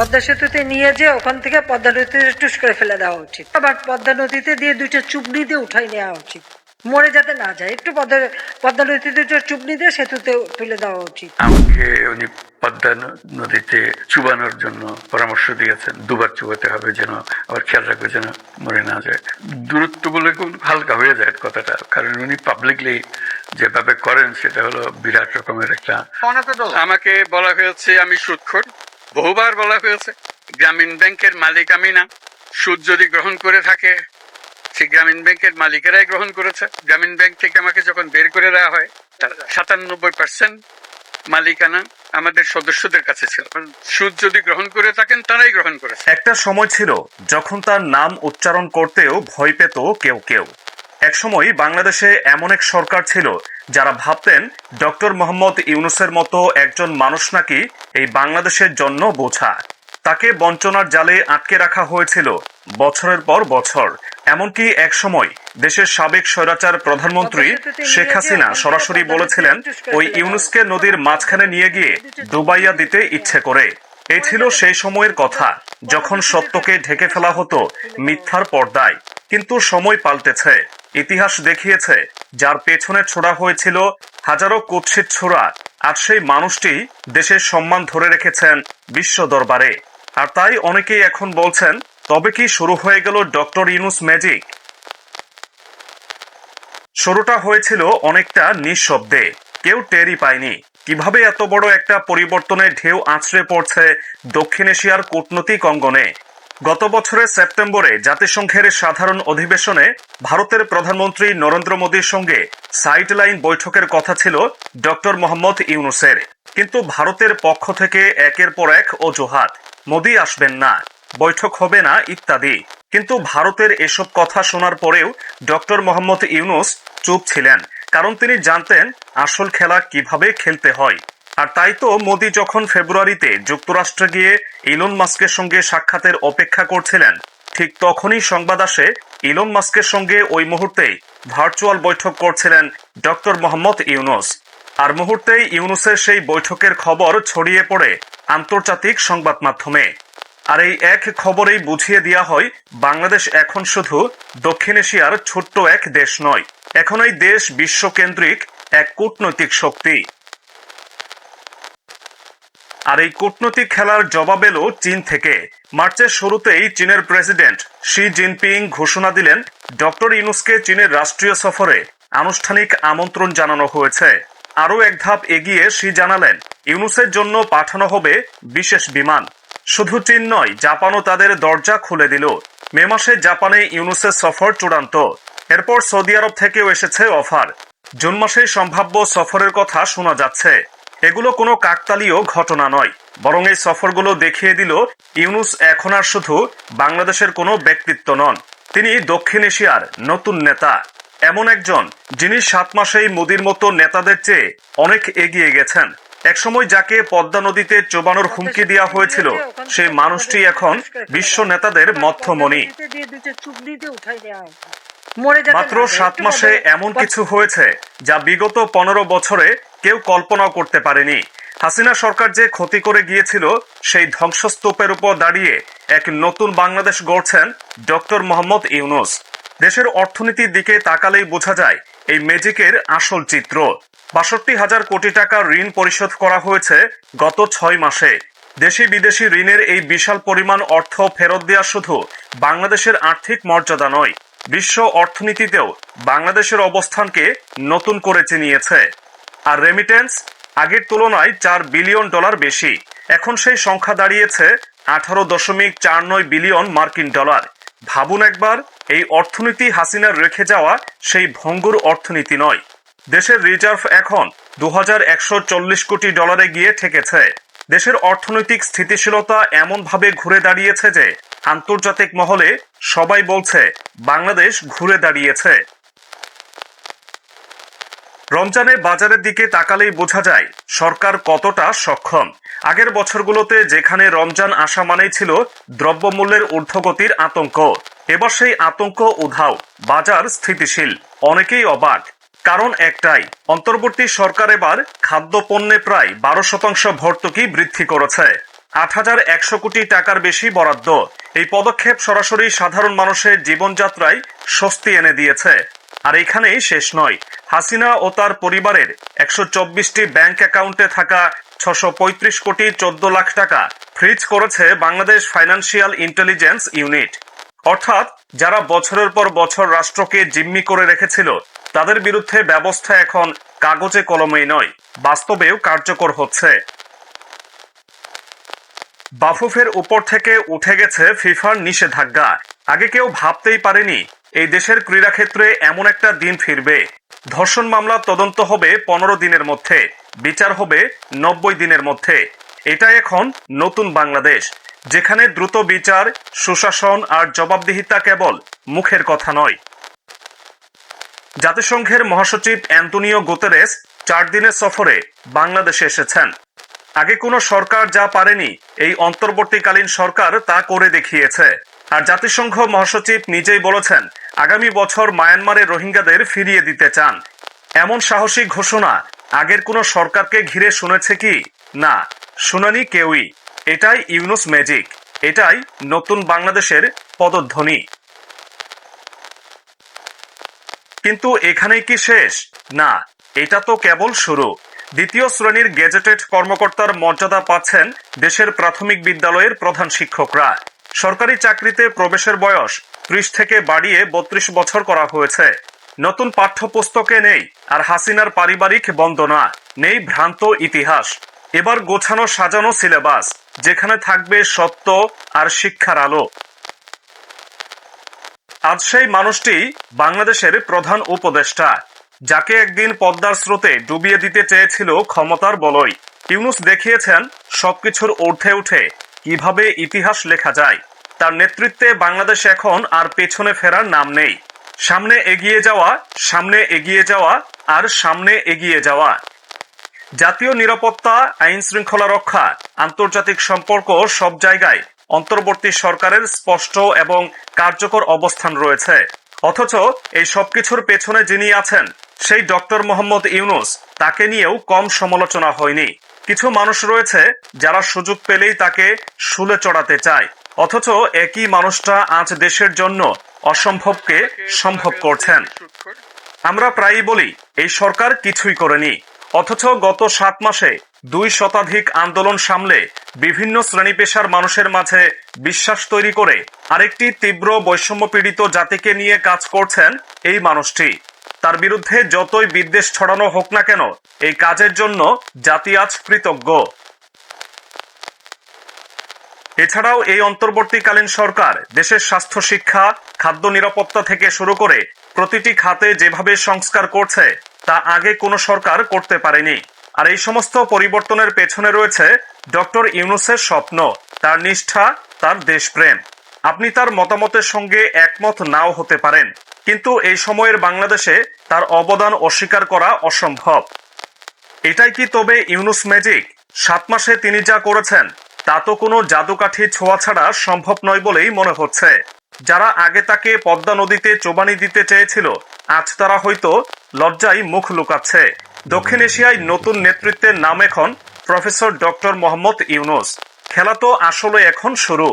পদ্মা সেতুতে নিয়ে যে ওখান থেকে পদ্মা নদীতে টুস করে ফেলে দেওয়া উচিত। আবার পদ্মা নদীতে দিয়ে দুইটা চুবড়ি দিয়ে উঠাই নেওয়া উচিত। মরে যাতে না যায় একটু পদ্মা পদ্মা নদীতে দুটো চুবড়ি দিয়ে সেতুতে তুলে দেওয়া উচিত। আমাকে উনি পদ্মা নদীতে চুবানোর জন্য পরামর্শ দিয়েছেন দুবার চুবাতে হবে যেন আবার খেয়াল রাখবে যেন মরে না যায়। দূরত্ব বলে খুব হালকা হয়ে যায় কথাটা কারণ উনি পাবলিকলি যেভাবে করেন সেটা হলো বিরাট রকমের একটা আমাকে বলা হয়েছে আমি সুদখোর বহুবার বলা হয়েছে, গ্রামীণ ব্যাংকের মালিক আমি না সুদ যদি গ্রহণ করে থাকে সে গ্রামীণ ব্যাংকের মালিকেরাই গ্রহণ করেছে। গ্রামীণ ব্যাংক থেকে আমাকে যখন বের করে দেওয়া হয়, তার সাতানব্বই পার্সেন্ট মালিকানা আমাদের সদস্যদের কাছে ছিল। সুদ যদি গ্রহণ করে থাকেন, তারাই গ্রহণ করেছে। একটা সময় ছিল যখন তার নাম উচ্চারণ করতেও ভয় পেত কেউ কেউ। একসময় বাংলাদেশে এমন এক সরকার ছিল যারা ভাবতেন ডক্টর মোহাম্মদ ইউনুসের মতো একজন মানুষ নাকি এই বাংলাদেশের জন্য বোঝা। তাকে বঞ্চনার জালে আটকে রাখা হয়েছিল বছরের পর বছর। এমনকি এক সময় দেশের সাবেক স্বৈরাচার প্রধানমন্ত্রী শেখ হাসিনা সরাসরি বলেছিলেন ওই ইউনুসকে নদীর মাঝখানে নিয়ে গিয়ে ডুবাইয়া দিতে ইচ্ছে করে। এই ছিল সেই সময়ের কথা যখন সত্যকে ঢেকে ফেলা হতো মিথ্যার পর্দায়। কিন্তু সময় পাল্টেছে। ইতিহাস দেখিয়েছে, যার পেছনে ছোড়া হয়েছিল হাজারো কুৎসিত ছোড়া, আর সেই মানুষটি দেশের সম্মান ধরে রেখেছেন বিশ্ব দরবারে। আর তাই অনেকেই এখন বলছেন, তবে কি শুরু হয়ে গেল ডক্টর ইউনুস ম্যাজিক? শুরুটা হয়েছিল অনেকটা নিঃশব্দে। কেউ টেরই পায়নি। কীভাবে এত বড় একটা পরিবর্তনের ঢেউ আছড়ে পড়ছে দক্ষিণ এশিয়ার কূটনৈতিক অঙ্গনে? গত বছরের সেপ্টেম্বরে জাতিসংঘের সাধারণ অধিবেশনে ভারতের প্রধানমন্ত্রী নরেন্দ্র মোদীর সঙ্গে সাইডলাইন বৈঠকের কথা ছিল ডক্টর মোহাম্মদ ইউনুসের। কিন্তু ভারতের পক্ষ থেকে একের পর এক অজুহাত, মোদী আসবেন না, বৈঠক হবে না ইত্যাদি। কিন্তু ভারতের এসব কথা শোনার পরেও ডক্টর মোহাম্মদ ইউনুস চুপ ছিলেন, কারণ তিনি জানতেন আসল খেলা কীভাবে খেলতে হয়। আর তাই তো মোদি যখন ফেব্রুয়ারিতে যুক্তরাষ্ট্রে গিয়ে ইলন মাস্কের সঙ্গে সাক্ষাতের অপেক্ষা করছিলেন, ঠিক তখনই সংবাদ আসে, ইলন মাস্কের সঙ্গে ওই মুহূর্তেই ভার্চুয়াল বৈঠক করছিলেন ডক্টর মোহাম্মদ ইউনুস। আর মুহূর্তেই ইউনুসের সেই বৈঠকের খবর ছড়িয়ে পড়ে আন্তর্জাতিক সংবাদ মাধ্যমে। আর এই এক খবরেই বুঝিয়ে দেওয়া হয়, বাংলাদেশ এখন শুধু দক্ষিণ এশিয়ার ছোট্ট এক দেশ নয়, এখন এই দেশ বিশ্বকেন্দ্রিক এক কূটনৈতিক শক্তি। আর এই কূটনৈতিক খেলার জবাব এলো চীন থেকে। মার্চের শুরুতেই চীনের প্রেসিডেন্ট শি জিনপিং ঘোষণা দিলেন, ডক্টর ইউনুসকে চীনের রাষ্ট্রীয় সফরে আনুষ্ঠানিক আমন্ত্রণ জানানো হয়েছে। আরও এক ধাপ এগিয়ে শি জানালেন, ইউনুসের জন্য পাঠানো হবে বিশেষ বিমান। শুধু চীন নয়, জাপানও তাদের দরজা খুলে দিল। মে মাসে জাপানে ইউনুসের সফর চূড়ান্ত। এরপর সৌদি আরব থেকেও এসেছে অফার। জুন মাসে সম্ভাব্য সফরের কথা শোনা যাচ্ছে। এগুলো কোনো কাকতালীয় ঘটনা নয়। বরং এই সফরগুলো দেখিয়ে দিল, ইউনুস এখন আর শুধু বাংলাদেশের কোনো ব্যক্তিত্ব নন। তিনি দক্ষিণ এশিয়ার নতুন নেতা। এমন একজন যিনি সাত মাসেই মোদির মতো নেতাদের চেয়ে অনেক এগিয়ে গেছেন। একসময় যাকে পদ্মা নদীতে চোবানোর হুমকি দেওয়া হয়েছিল সে মানুষটি এখন বিশ্ব নেতাদের মধ্যমণি। মাত্র সাত মাসে এমন কিছু হয়েছে যা বিগত পনেরো বছরে কেউ কল্পনাও করতে পারেনি। হাসিনা সরকার যে ক্ষতি করে গিয়েছিল, সেই ধ্বংসস্তূপের উপর দাঁড়িয়ে এক নতুন বাংলাদেশ গড়ছেন ডক্টর মোহাম্মদ ইউনুস। দেশের অর্থনীতির দিকে তাকালেই বোঝা যায়, এই ম্যাজিকের আসল চিত্র। বাষট্টি হাজার কোটি টাকা ঋণ পরিশোধ করা হয়েছে গত ছয় মাসে। দেশি বিদেশি ঋণের এই বিশাল পরিমাণ অর্থ ফেরত দেওয়া শুধু বাংলাদেশের আর্থিক মর্যাদা নয়, বিশ্ব অর্থনীতিতেও বাংলাদেশের অবস্থানকে নতুন করে চিনিয়েছে। আর রেমিটেন্স আগের তুলনায় চার বিলিয়ন ডলার বেশি। এখন সেই সংখ্যা দাঁড়িয়েছে আঠারো দশমিক চার নয় বিলিয়ন মার্কিন ডলার। ভাবুন একবার, এই অর্থনীতি হাসিনার রেখে যাওয়া সেই ভঙ্গুর অর্থনীতি নয়। দেশের রিজার্ভ এখন দু হাজার একশো চল্লিশ কোটি ডলারে গিয়ে ঠেকেছে। দেশের অর্থনৈতিক স্থিতিশীলতা এমনভাবে ঘুরে দাঁড়িয়েছে যে, আন্তর্জাতিক মহলে সবাই বলছে, বাংলাদেশ ঘুরে দাঁড়িয়েছে। রমজানে বাজারের দিকে তাকালেই বোঝা যায়, সরকার কতটা সক্ষম। আগের বছরগুলোতে যেখানে রমজান আসা মানেই ছিল দ্রব্যমূল্যের ঊর্ধ্বগতির আতঙ্ক। এবার সেই আতঙ্ক উধাও, বাজার স্থিতিশীল, অনেকেই অবাক। কারণ একটাই, অন্তর্বর্তী সরকার এবার খাদ্যপণ্যে প্রায় বারো শতাংশ ভর্তুকি বৃদ্ধি করেছে। আট হাজার একশো কোটি টাকার বেশি বরাদ্দ। এই পদক্ষেপ সরাসরি সাধারণ মানুষের জীবনযাত্রায় স্বস্তি এনে দিয়েছে। আর এখানেই শেষ নয়। হাসিনা ও তার পরিবারের একশো চব্বিশটি ব্যাংক অ্যাকাউন্টে থাকা ছশো পঁয়ত্রিশ কোটি চোদ্দ লাখ টাকা ফ্রিজ করেছে বাংলাদেশ ফাইন্যান্সিয়াল ইন্টেলিজেন্স ইউনিট। অর্থাৎ যারা বছরের পর বছর রাষ্ট্রকে জিম্মি করে রেখেছিল, তাদের বিরুদ্ধে ব্যবস্থা এখন কাগজে কলমেই নয়, বাস্তবেও কার্যকর হচ্ছে। বাফুফের উপর থেকে উঠে গেছে ফিফার নিষেধাজ্ঞা। আগে কেউ ভাবতেই পারেনি এই দেশের ক্রীড়াক্ষেত্রে এমন একটা দিন ফিরবে। ধর্ষণ মামলা তদন্ত হবে পনেরো দিনের মধ্যে, বিচার হবে নব্বই দিনের মধ্যে। এটা এখন নতুন বাংলাদেশ, যেখানে দ্রুত বিচার, সুশাসন আর জবাবদিহিতা কেবল মুখের কথা নয়। জাতিসংঘের মহাসচিব অ্যান্তোনিও গুতেরেস চার দিনের সফরে বাংলাদেশে এসেছেন। আগে কোনো সরকার যা পারেনি, এই অন্তর্বর্তীকালীন সরকার তা করে দেখিয়েছে। আর জাতিসংঘ মহাসচিব নিজেই বলেছেন, আগামী বছর মায়ানমারে রোহিঙ্গাদের ফিরিয়ে দিতে চান। এমন সাহসী ঘোষণা আগের কোনো সরকারকে ঘিরে শুনেছে কি? না, শুনানি কেউই। এটাই ইউনুস ম্যাজিক, এটাই নতুন বাংলাদেশের পদধ্বনি। কিন্তু এখানেই কি শেষ? না, এটা তো কেবল শুরু। দ্বিতীয় শ্রেণির গেজেটেড কর্মকর্তার মর্যাদা পাচ্ছেন দেশের প্রাথমিক বিদ্যালয়ের প্রধান শিক্ষকরা। সরকারি চাকরিতে প্রবেশের বয়স ত্রিশ থেকে বাড়িয়ে বত্রিশ বছর করা হয়েছে। নতুন পাঠ্যপুস্তকে নেই আর হাসিনার পারিবারিক বন্দনা, নেই ভ্রান্ত ইতিহাস। এবার গোছানো সাজানো সিলেবাস, যেখানে থাকবে সত্য আর শিক্ষার আলো। আজ সেই মানুষটি বাংলাদেশের প্রধান উপদেষ্টা, যাকে একদিন পদ্মার স্রোতে ডুবিয়ে দিতে চেয়েছিল ক্ষমতার বলয়। ইউনুস দেখিয়েছেন, সবকিছুর ঊর্ধ্বে উঠে কীভাবে ইতিহাস লেখা যায়? তার নেতৃত্বে বাংলাদেশ এখন আর পেছনে ফেরার নাম নেই। সামনে এগিয়ে যাওয়া, সামনে এগিয়ে যাওয়া আর সামনে এগিয়ে যাওয়া। জাতীয় নিরাপত্তা, আইন শৃঙ্খলা রক্ষা, আন্তর্জাতিক সম্পর্ক সব জায়গায় অন্তর্বর্তী সরকারের স্পষ্ট এবং কার্যকর অবস্থান রয়েছে। অথচ এই সবকিছুর পেছনে যিনি আছেন, সেই ডক্টর মোহাম্মদ ইউনুস, তাকে নিয়েও কম সমালোচনা হয়নি। কিছু মানুষ রয়েছে যারা সুযোগ পেলেই তাকে শুলে চড়াতে চায়। অথচ একই মানুষটা আজ দেশের জন্য অসম্ভবকে সম্ভব করছেন। আমরা প্রায়ই বলি, এই সরকার কিছুই করেনি। অথচ গত সাত মাসে দুই শতাধিক আন্দোলন সামলে বিভিন্ন শ্রেণি পেশার মানুষের মাঝে বিশ্বাস তৈরি করে আরেকটি তীব্র বৈষম্য পীড়িত জাতিকে নিয়ে কাজ করছেন এই মানুষটি। তার বিরুদ্ধে যতই বিদ্বেষ ছড়ানো হোক না কেন, এই কাজের জন্য জাতি আজ কৃতজ্ঞ। এছাড়াও এই অন্তর্বর্তীকালীন সরকার দেশের স্বাস্থ্য, শিক্ষা, খাদ্য নিরাপত্তা থেকে শুরু করে প্রতিটি খাতে যেভাবে সংস্কার করছে, তা আগে কোনো সরকার করতে পারেনি। আর এই সমস্ত পরিবর্তনের পেছনে রয়েছে ডক্টর ইউনুসের স্বপ্ন, তার নিষ্ঠা, তার দেশপ্রেম। আপনি তার মতামতের সঙ্গে একমত নাও হতে পারেন। কিন্তু এই সময়ের বাংলাদেশে তার অবদান অস্বীকার করা অসম্ভব। এটাই কি তবে ইউনুস ম্যাজিক? সাত মাসে তিনি যা করেছেন, তা তো কোনো জাদুকাঠি ছোঁয়া ছাড়া সম্ভব নয় বলেই মনে হচ্ছে। যারা আগে তাকে পদ্মা নদীতে চোবানি দিতে চেয়েছিল, আজ তারা হয়তো লজ্জায় মুখ লুকাচ্ছে। দক্ষিণ এশিয়ায় নতুন নেতৃত্বের নাম এখন প্রফেসর ডক্টর মোহাম্মদ ইউনুস। খেলা তো আসলে এখন শুরু।